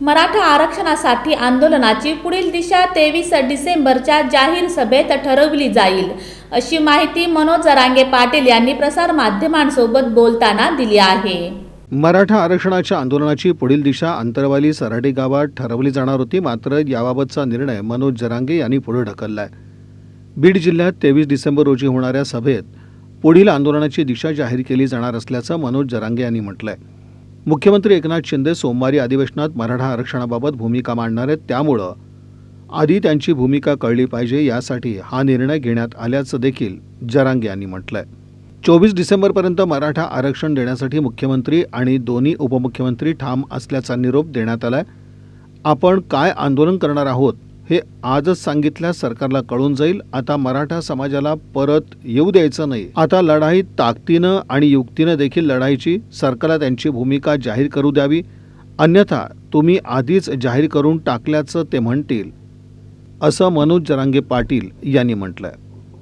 मराठा आरक्षणासाठी आंदोलनाची पुढील दिशा तेवीस डिसेंबरच्या जाहीर सभेत ठरवली जाईल अशी माहिती मनोज जरांगे पाटील यांनी प्रसारमाध्यमांसोबत बोलताना दिली आहे. मराठा आरक्षणाच्या आंदोलनाची पुढील दिशा अंतरवाली सराटी गावात ठरवली जाणार होती मात्र याबाबतचा निर्णय मनोज जरांगे यांनी पुढे ढकललाय. बीड जिल्ह्यात तेवीस डिसेंबर रोजी होणाऱ्या सभेत पुढील आंदोलनाची दिशा जाहीर केली जाणार असल्याचं मनोज जरांगे यांनी आहे मुख्यमंत्री एकनाथ शिंदे सोमवारी अधिवेशनात मराठा आरक्षणाबाबत भूमिका मांडणार आहेत. त्यामुळं आधी त्यांची भूमिका कळली पाहिजे यासाठी हा निर्णय घेण्यात आल्याचं देखील जरांगे यांनी म्हटलंय. चोवीस डिसेंबरपर्यंत मराठा आरक्षण देण्यासाठी मुख्यमंत्री आणि दोन्ही उपमुख्यमंत्री ठाम असल्याचा निरोप देण्यात आलाय. आपण काय आंदोलन करणार आहोत हे आजच सांगितल्यास सरकारला कळून जाईल आता मराठा समाजाला परत येऊ द्यायचं नाही. आता लढाई ताकदीनं आणि युक्तीनं देखील लढायची सरकारला त्यांची भूमिका जाहीर करू द्यावी अन्यथा तुम्ही आधीच जाहीर करून टाकल्याचं ते म्हणतील असं मनोज जरांगे पाटील यांनी म्हटलंय.